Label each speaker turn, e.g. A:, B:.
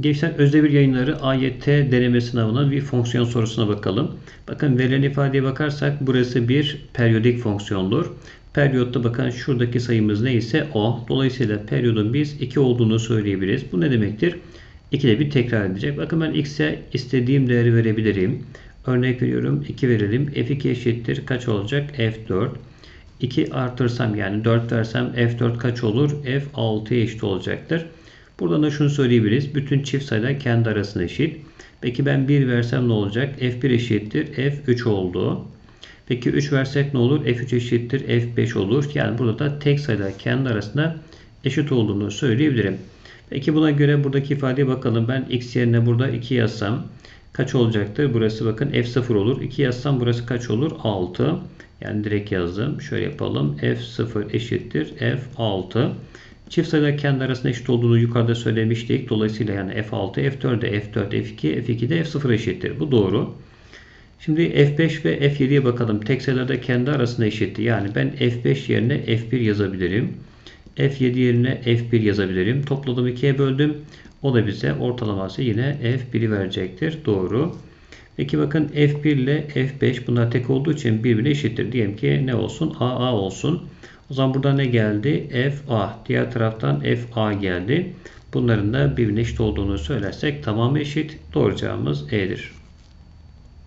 A: Gençler Özdemir Yayınları AYT deneme sınavına bir fonksiyon sorusuna bakalım. Bakın verilen ifadeye bakarsak burası bir periyodik fonksiyondur. Periyotta bakın şuradaki sayımız neyse o. Dolayısıyla periyodun biz 2 olduğunu söyleyebiliriz. Bu ne demektir? 2 de bir tekrar edecek. Bakın ben x'e istediğim değeri verebilirim. Örnek veriyorum 2 verelim. f2 eşittir kaç olacak? f4. 2 artırsam yani 4 versem f4 kaç olur? f6'ya eşit olacaktır. Buradan da şunu söyleyebiliriz. Bütün çift sayılar kendi arasında eşit. Peki ben 1 versem ne olacak? f1 eşittir f3 oldu. Peki 3 versek ne olur? f3 eşittir f5 olur. Yani burada da tek sayılar kendi arasında eşit olduğunu söyleyebilirim. Peki buna göre buradaki ifadeye bakalım. Ben x yerine burada 2 yazsam kaç olacaktır? Burası bakın f0 olur. 2 yazsam burası kaç olur? 6. Yani direkt yazdım. Şöyle yapalım. f0 eşittir f6. Çift sayılar kendi arasında eşit olduğunu yukarıda söylemiştik. Dolayısıyla yani f6, f4'de f4, f2, f2'de f0 eşittir. Bu doğru. Şimdi f5 ve f7'ye bakalım. Tek sayılarda kendi arasında eşitti. Yani ben f5 yerine f1 yazabilirim. f7 yerine f1 yazabilirim. Topladım 2'ye böldüm. O da bize ortalaması yine f1'i verecektir. Doğru. Peki bakın f1 ile f5 bunlar tek olduğu için birbirine eşittir. Diyelim ki ne olsun? aa olsun. O zaman burada ne geldi? FA. Diğer taraftan FA geldi. Bunların da birbirine eşit olduğunu söylersek tamamı eşit. Doğru cevabımız E'dir.